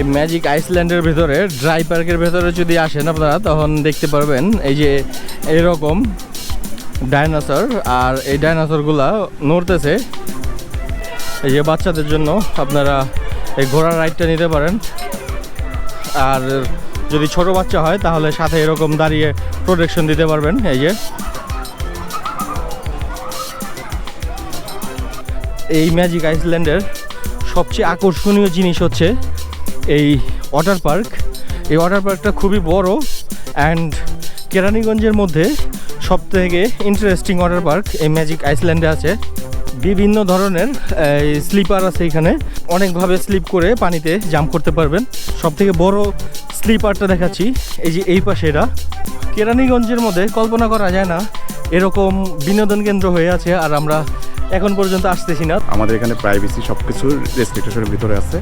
এই ম্যাজিক আইসল্যান্ডের ভেতরে ড্রাই পার্কের ভেতরে যদি আসেন আপনারা, তখন দেখতে পারবেন এই যে এরকম ডাইনোসর আর এই ডাইনোসরগুলা নড়তেছে। এই যে বাচ্চাদের জন্য আপনারা এই ঘোড়ার রাইডটা নিতে পারেন। আর যদি ছোট বাচ্চা হয়, তাহলে সাথে এরকম দাঁড়িয়ে প্রোটেকশন দিতে পারবেন, এই যে। এই ম্যাজিক আইসল্যান্ডের সবচেয়ে আকর্ষণীয় জিনিস হচ্ছে এই ওয়াটার পার্ক। এই ওয়াটার পার্কটা খুবই বড় অ্যান্ড কেরানীগঞ্জের মধ্যে সব থেকে ইন্টারেস্টিং ওয়াটার পার্ক এই ম্যাজিক আইসল্যান্ডে আছে। বিভিন্ন ধরনের স্লিপার আছে এখানে। অনেকভাবে স্লিপ করে পানিতে জাম্প করতে পারবেন। সব থেকে বড় স্লিপারটা দেখাচ্ছি, এই যে এই পাশে এটা কেরানীগঞ্জের মধ্যে কল্পনা করা যায় না, এরকম বিনোদন কেন্দ্র হয়ে আছে আর আমরা এখন পর্যন্ত আসতেছি না। আমাদের এখানে প্রাইভেসি সব কিছুর রেসপেক্টেশনের ভিতরে আছে।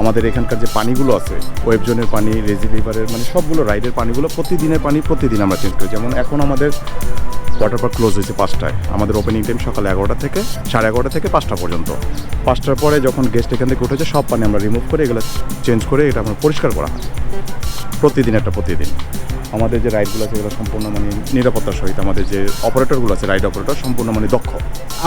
আমাদের এখানকার যে পানিগুলো আছে ওয়েব জোনের পানি রেজি লিভারের মানে সবগুলো রাইডের পানিগুলো প্রতিদিনের পানি প্রতিদিন আমরা চেঞ্জ করি। যেমন এখন আমাদের ওয়াটার পার্ক ক্লোজ হয়েছে পাঁচটায়। আমাদের ওপেনিং টাইম সকাল এগারোটা থেকে, সাড়ে এগারোটা থেকে পাঁচটা পর্যন্ত। পাঁচটার পরে যখন গেস্ট এখান থেকে উঠেছে, সব পানি আমরা রিমুভ করে এগুলো চেঞ্জ করে এটা আমরা পরিষ্কার করা হয়। প্রতিদিন একটা প্রতিদিন। আমাদের যে রাইডগুলো আছে এগুলো সম্পূর্ণ মানে নিরাপত্তার সহিত আমাদের যে অপারেটরগুলো আছে রাইড অপারেটর সম্পূর্ণ মানে দক্ষ।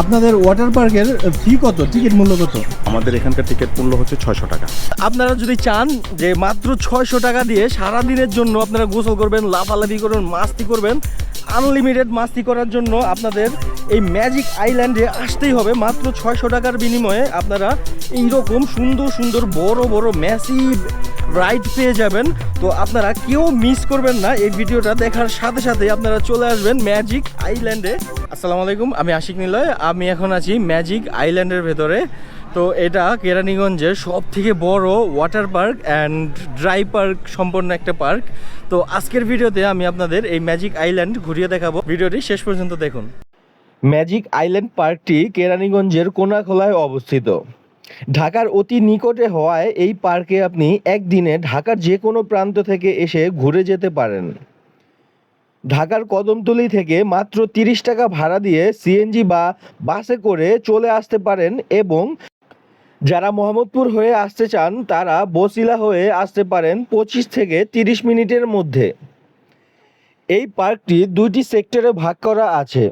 আপনাদের ওয়াটার পার্কের ফি কত? টিকিট মূল্য কত? আমাদের এখানকার টিকিট মূল্য হচ্ছে ছয়শো টাকা। আপনারা যদি চান যে মাত্র ছয়শো টাকা দিয়ে সারা দিনের জন্য আপনারা গোসল করবেন লাফালাফি করবেন মাস্তি করবেন আনলিমিটেড মাস্তি করার জন্য আপনাদের এই ম্যাজিক আইল্যান্ডে আসতেই হবে। মাত্র ছয়শো টাকার বিনিময়ে আপনারা এইরকম সুন্দর সুন্দর বড় বড় ম্যাসিভ রাইড পেয়ে যাবেন। তো আপনারা কেউ মিস করবেন না। এই ভিডিওটা দেখার সাথে সাথে আপনারা চলে আসবেন ম্যাজিক আইল্যান্ডে আসসালামু আলাইকুম, আমি আশিক নিলয়, আমি এখন আছি ম্যাজিক আইল্যান্ডের ভেতরে। তো এটা কেরানীগঞ্জের সব থেকে বড় water park and dry park সম্পন্ন একটা পার্ক তো আজকের ভিডিওতে আমি আপনাদের এই ম্যাজিক আইল্যান্ড ঘুরিয়ে দেখাবো। ভিডিওটি শেষ পর্যন্ত দেখুন। ম্যাজিক আইল্যান্ড পার্কটি কেরানীগঞ্জের কোনাখোলায় অবস্থিত। ঢাকার অতি নিকটে হওয়ায় এই পার্কে আপনি একদিনে ঢাকার যে কোনো প্রান্ত থেকে এসে ঘুরে যেতে পারেন। ঢাকার কদমতলি থেকে মাত্র তিরিশ টাকা ভাড়া দিয়ে সিএনজি বা বাসে করে চলে আসতে পারেন এবং যারা মোহাম্মদপুর হয়ে আসতে চান, তারা বসিলা হয়ে আসতে পারেন পঁচিশ থেকে তিরিশ মিনিটের মধ্যে। এই পার্কটি দুইটি সেক্টরে ভাগ করা আছে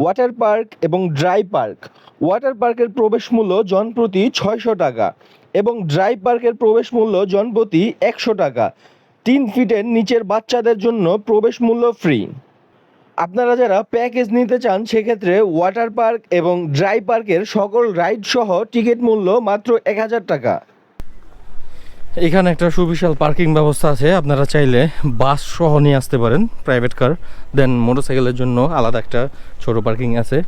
ওয়াটার পার্ক এবং ড্রাই পার্ক ওয়াটার পার্কের প্রবেশ মূল্য জনপ্রতি ছয়শো টাকা এবং ড্রাই পার্কের প্রবেশ মূল্য জনপ্রতি একশো টাকা। তিন ফিটের নিচের বাচ্চাদের জন্য প্রবেশ মূল্য ফ্রি আপনারা যারা প্যাকেজ নিতে চান, সেক্ষেত্রে ওয়াটার পার্ক এবং ড্রাই পার্কের সকল রাইড সহ টিকিট মূল্য মাত্র এক হাজার টাকা। এখানে একটা সুবিশাল পার্কিং ব্যবস্থা আছে, আপনারা চাইলে বাস সহ নিয়ে আসতে পারেন প্রাইভেট কার দেন মোটরসাইকেলের জন্য আলাদা একটা ছোট পার্কিং আছে।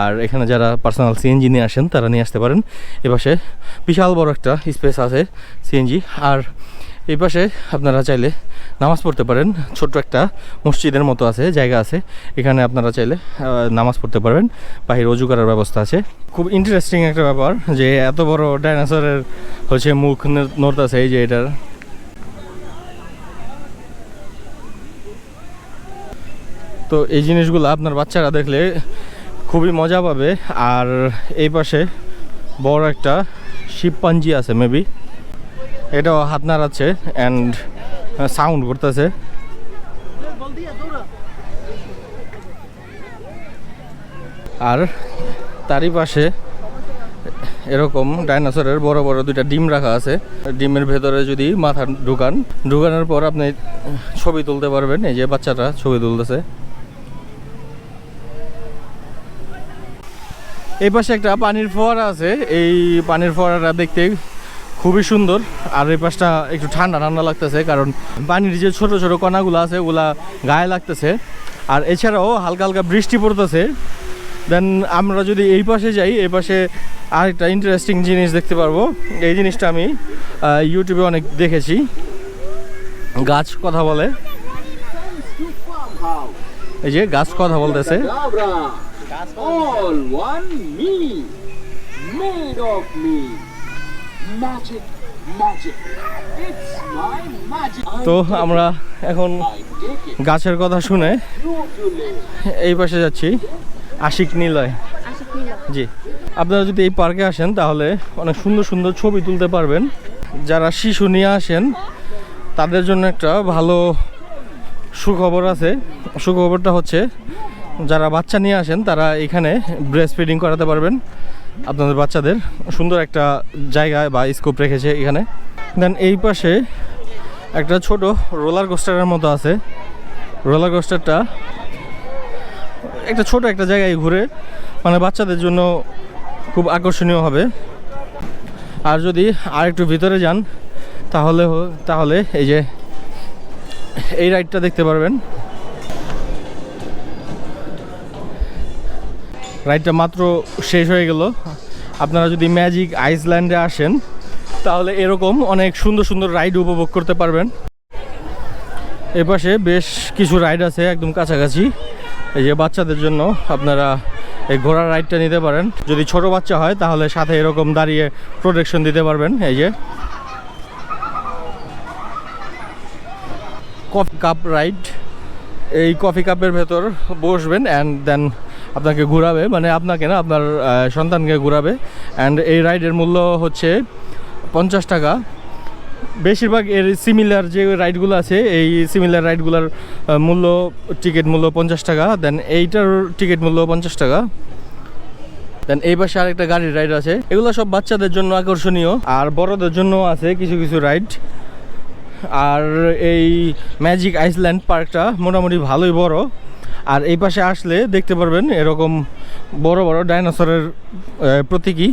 আর এখানে যারা পার্সোনাল সিএনজি নিয়ে আসেন, তারা নিয়ে আসতে পারেন। এপাশে বিশাল বড় একটা স্পেস আছে সিএনজি আর এই পাশে আপনারা চাইলে নামাজ পড়তে পারেন। ছোট্ট একটা মসজিদের মতো আছে, জায়গা আছে। এখানে আপনারা চাইলে নামাজ পড়তে পারবেন। বাহির অজু করার ব্যবস্থা আছে। খুব ইন্টারেস্টিং একটা ব্যাপার যে এত বড় ডাইনোসরের হচ্ছে মুখ নড়তেছে এই যে এটার। তো এই জিনিসগুলো আপনার বাচ্চারা দেখলে খুবই মজা পাবে। আর এই পাশে বড় একটা শিবপাঞ্জি আছে মেবি এটাও হাত নাড়াচ্ছে অ্যান্ড সাউন্ড করতেছে। আর তারই পাশে এরকম ডাইনোসরের বড় বড় দুইটা ডিম রাখা আছে। ডিমের ভেতরে যদি মাথা ঢুকান, ঢুকানোর পর আপনি ছবি তুলতে পারবেন, এই যে বাচ্চাটা ছবি তুলতেছে। এই পাশে একটা পানির ফোয়ারা আছে, এই পানির ফোয়ারাটা দেখতে খুবই সুন্দর। আর এই পাশটা একটু ঠান্ডা ঠান্ডা লাগতেছে কারণ পানির যে ছোট ছোট কণাগুলো আছে ওগুলা গায়ে লাগতেছে। আর এছাড়াও হালকা হালকা বৃষ্টি পড়তেছে। দেন আমরা যদি এই পাশে যাই এই পাশে আরেকটা ইন্টারেস্টিং জিনিস দেখতে পারব। এই জিনিসটা আমি ইউটিউবে অনেক দেখেছি। গাছ কথা বলে। এই যে গাছ কথা বলতেছে। All one me, made of me. তো আমরা এখন গাছের কথা শুনে. এই পাশে যাচ্ছি আশিক নিলয়। জি। আপনারা যদি এই পার্কে আসেন তাহলে অনেক সুন্দর সুন্দর ছবি তুলতে পারবেন। যারা শিশু নিয়ে আসেন তাদের জন্য একটা ভালো সুখবর আছে। সুখবরটা হচ্ছে যারা বাচ্চা নিয়ে আসেন তারা এখানে ব্রেস্ট ফিডিং করাতে পারবেন। আপনাদের বাচ্চাদের সুন্দর একটা জায়গায় বা স্কোপ রেখেছে এখানে। দেন এই পাশে একটা ছোট রোলার কোস্টারের মতো আছে। রোলার কোস্টারটা একটা ছোট একটা জায়গায় ঘুরে মানে বাচ্চাদের জন্য খুব আকর্ষণীয় হবে। আর যদি আর একটু ভিতরে যান, তাহলে তাহলে এই যে এই রাইডটা দেখতে পারবেন। রাইডটা মাত্র শেষ হয়ে গেল। আপনারা যদি ম্যাজিক আইসল্যান্ডে আসেন, তাহলে এরকম অনেক সুন্দর সুন্দর রাইড উপভোগ করতে পারবেন। এপাশে বেশ কিছু রাইড আছে একদম কাছাকাছি। এই যে বাচ্চাদের জন্য আপনারা এই ঘোড়ার রাইডটা নিতে পারেন। যদি ছোট বাচ্চা হয়, তাহলে সাথে এরকম দাঁড়িয়ে প্রোটেকশন দিতে পারবেন। এই যে। কফি কাপ রাইড এই কফি কাপের ভেতর বসবেন অ্যান্ড দেন আপনাকে ঘোরাবে মানে আপনাকে না, আপনার সন্তানকে ঘোরাবে। অ্যান্ড এই রাইডের মূল্য হচ্ছে পঞ্চাশ টাকা। বেশিরভাগ এর সিমিলার যে রাইডগুলো আছে, এই সিমিলার রাইডগুলোর মূল্য টিকিট মূল্য পঞ্চাশ টাকা। দেন এইটার টিকিট মূল্য পঞ্চাশ টাকা। দেন এই পাশে আরেকটা গাড়ির রাইড আছে। এগুলো সব বাচ্চাদের জন্য আকর্ষণীয়। আর বড়দের জন্য আছে কিছু কিছু রাইড আর এই ম্যাজিক আইসল্যান্ড পার্কটা মোটামুটি ভালোই বড়। আর এই পাশে আসলে দেখতে পারবেন এরকম বড় বড় ডাইনোসরের প্রতীকী।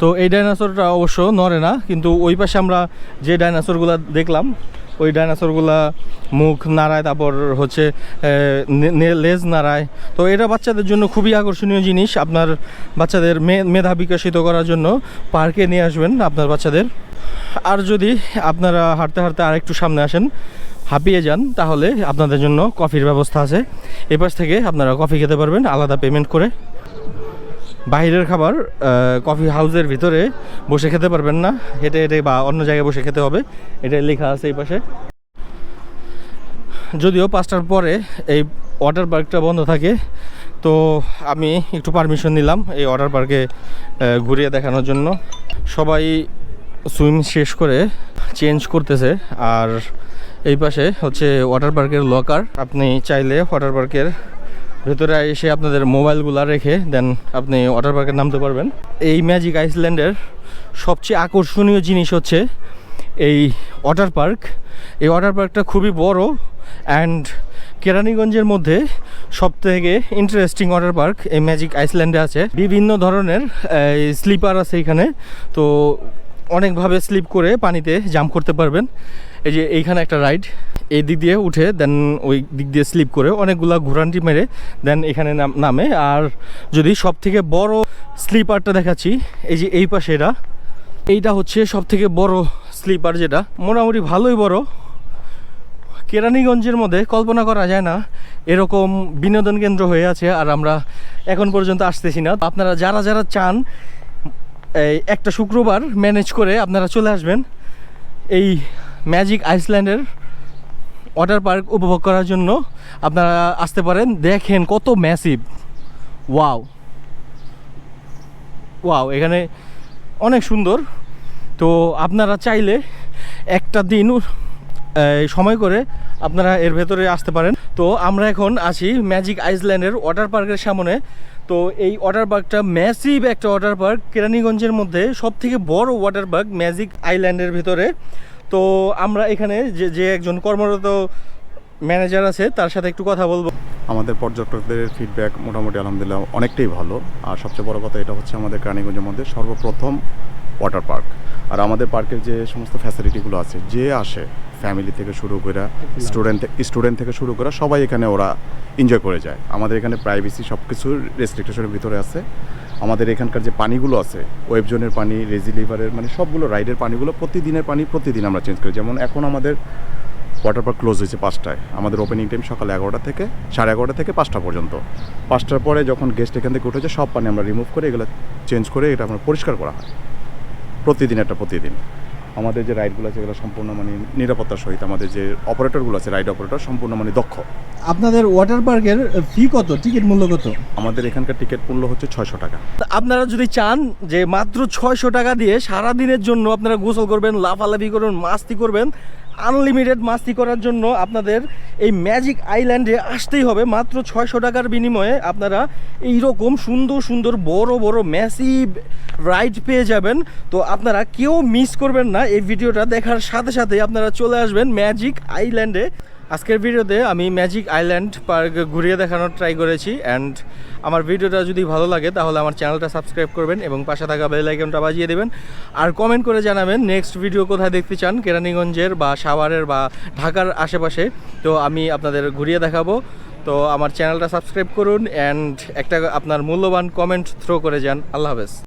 তো এই ডাইনোসরটা অবশ্য নড়ে না, কিন্তু ওই পাশে আমরা যে ডাইনোসরগুলো দেখলাম ওই ডাইনোসরগুলা মুখ নাড়ায়, তারপর হচ্ছে লেজ নাড়ায়। তো এটা বাচ্চাদের জন্য খুবই আকর্ষণীয় জিনিস। আপনার বাচ্চাদের মেধা বিকশিত করার জন্য পার্কে নিয়ে আসবেন আপনার বাচ্চাদের। আর যদি আপনারা হাঁটতে হাঁটতে আরেকটু সামনে আসেন, হাঁপিয়ে যান, তাহলে আপনাদের জন্য কফির ব্যবস্থা আছে। এপাশ থেকে আপনারা কফি খেতে পারবেন, আলাদা পেমেন্ট করে। বাইরের খাবার কফি হাউসের ভিতরে বসে খেতে পারবেন না। হেঁটে হেঁটে বা অন্য জায়গায় বসে খেতে হবে। এটা লেখা আছে এই পাশে। যদিও পাঁচটার পরে এই ওয়াটার পার্কটা বন্ধ থাকে, তো আমি একটু পারমিশন নিলাম এই ওয়াটার পার্কে ঘুরিয়ে দেখানোর জন্য। সবাই সুইম শেষ করে চেঞ্জ করতেছে। আর এই পাশে হচ্ছে ওয়াটার পার্কের লকার আপনি চাইলে ওয়াটার পার্কের ভেতরে এসে আপনাদের মোবাইলগুলো রেখে দেন আপনি ওয়াটার পার্কে নামতে পারবেন। এই ম্যাজিক আইসল্যান্ডের সবচেয়ে আকর্ষণীয় জিনিস হচ্ছে এই ওয়াটার পার্ক এই ওয়াটার পার্কটা খুবই বড় অ্যান্ড কেরানীগঞ্জের মধ্যে সব থেকে ইন্টারেস্টিং ওয়াটার পার্ক এই ম্যাজিক আইসল্যান্ডে আছে। বিভিন্ন ধরনের স্লিপার আছে এখানে। তো অনেকভাবে স্লিপ করে পানিতে জাম্প করতে পারবেন। এই যে এইখানে একটা রাইড এই দিক দিয়ে উঠে দেন ওই দিক দিয়ে স্লিপ করে অনেকগুলা ঘোরান্টি মেরে দেন এখানে নামে আর যদি সব থেকে বড় স্লিপারটা দেখাচ্ছি, এই যে এই পাশে এটা। এইটা হচ্ছে সব থেকে বড় স্লিপার যেটা। মোটামুটি ভালোই বড়। কেরানীগঞ্জের মধ্যে কল্পনা করা যায় না, এরকম বিনোদন কেন্দ্র হয়ে আছে, আর আমরা এখন পর্যন্ত আসতেছি না। আপনারা যারা যারা চান, এই একটা শুক্রবার ম্যানেজ করে আপনারা চলে আসবেন। এই ম্যাজিক আইসল্যান্ডের ওয়াটার পার্ক উপভোগ করার জন্য আপনারা আসতে পারেন। দেখেন কত ম্যাসিভ ওয়াও ওয়াও এখানে অনেক সুন্দর। তো আপনারা চাইলে একটা দিন সময় করে আপনারা এর ভেতরে আসতে পারেন। তো আমরা এখন আছি ম্যাজিক আইসল্যান্ডের ওয়াটার পার্কের সামনে। তো এই ওয়াটার পার্কটা ম্যাসিভ একটা ওয়াটার পার্ক কেরানীগঞ্জের মধ্যে সব থেকে বড় ওয়াটার পার্ক ম্যাজিক আইল্যান্ডের ভিতরে। তো আমরা এখানে যে যে একজন কর্মরত ম্যানেজার আছে, তার সাথে একটু কথা বলব। আমাদের পর্যটকদের ফিডব্যাক মোটামুটি আলহামদুলিল্লাহ অনেকটাই ভালো। আর সবচেয়ে বড় কথা এটা হচ্ছে আমাদের কেরানীগঞ্জের মধ্যে সর্বপ্রথম ওয়াটার পার্ক আর আমাদের পার্কের যে সমস্ত ফ্যাসিলিটিগুলো আছে, যে আসে ফ্যামিলি থেকে শুরু করে স্টুডেন্ট স্টুডেন্ট থেকে শুরু করে সবাই এখানে ওরা এনজয় করে যায়। আমাদের এখানে প্রাইভেসি সব কিছুর রেস্ট্রিকশনের ভিতরে আছে। আমাদের এখানকার যে পানিগুলো আছে ওয়েব জোনের পানি রেজিলিভারের মানে সবগুলো রাইডের পানিগুলো প্রতিদিনের পানি প্রতিদিন আমরা চেঞ্জ করি। যেমন এখন আমাদের ওয়াটার পার্ক ক্লোজ হয়েছে পাঁচটায়। আমাদের ওপেনিং টাইম সকাল এগারোটা থেকে, সাড়ে এগারোটা থেকে পাঁচটা পর্যন্ত। পাঁচটার পরে যখন গেস্ট এখান থেকে উঠেছে, সব পানি আমরা রিমুভ করে এগুলো চেঞ্জ করে এটা আমরা পরিষ্কার করা হয়। প্রতিদিন একটা প্রতিদিন। আমাদের যে রাইডগুলো আছে এগুলো সম্পূর্ণ মানে নিরাপত্তার সহিত আমাদের যে অপারেটরগুলো আছে রাইড অপারেটর সম্পূর্ণ মানে দক্ষ। আপনাদের ওয়াটার পার্কের ফি কত? টিকিট মূল্য কত? আমাদের এখানকার টিকিট মূল্য হচ্ছে ছয়শো টাকা। তা আপনারা যদি চান যে মাত্র ছয়শো টাকা দিয়ে সারা দিনের জন্য আপনারা গোসল করবেন লাফালাফি করবেন মাস্তি করবেন আনলিমিটেড মাস্তি করার জন্য আপনাদের এই ম্যাজিক আইল্যান্ডে আসতেই হবে। মাত্র ছয়শো টাকার বিনিময়ে আপনারা এইরকম সুন্দর সুন্দর, বড় বড় ম্যাসিভ রাইড পেয়ে যাবেন। তো আপনারা কেউ মিস করবেন না। এই ভিডিওটা দেখার সাথে সাথে আপনারা চলে আসবেন ম্যাজিক আইল্যান্ডে আজকের ভিডিওতে আমি ম্যাজিক আইল্যান্ড পার্ক ঘুরিয়ে দেখানোর ট্রাই করেছি অ্যান্ড আমার ভিডিওটা যদি ভালো লাগে তাহলে আমার চ্যানেলটা সাবস্ক্রাইব করবেন এবং পাশে থাকা বেল আইকনটা বাজিয়ে দেবেন। আর কমেন্ট করে জানাবেন নেক্সট ভিডিও কোথায় দেখতে চান, কেরানীগঞ্জের বা সাভারের বা ঢাকার আশেপাশে। তো আমি আপনাদের ঘুরিয়ে দেখাবো। তো আমার চ্যানেলটা সাবস্ক্রাইব করুন অ্যান্ড একটা আপনার মূল্যবান কমেন্ট থ্রো করে যান। আল্লাহ হাফেজ।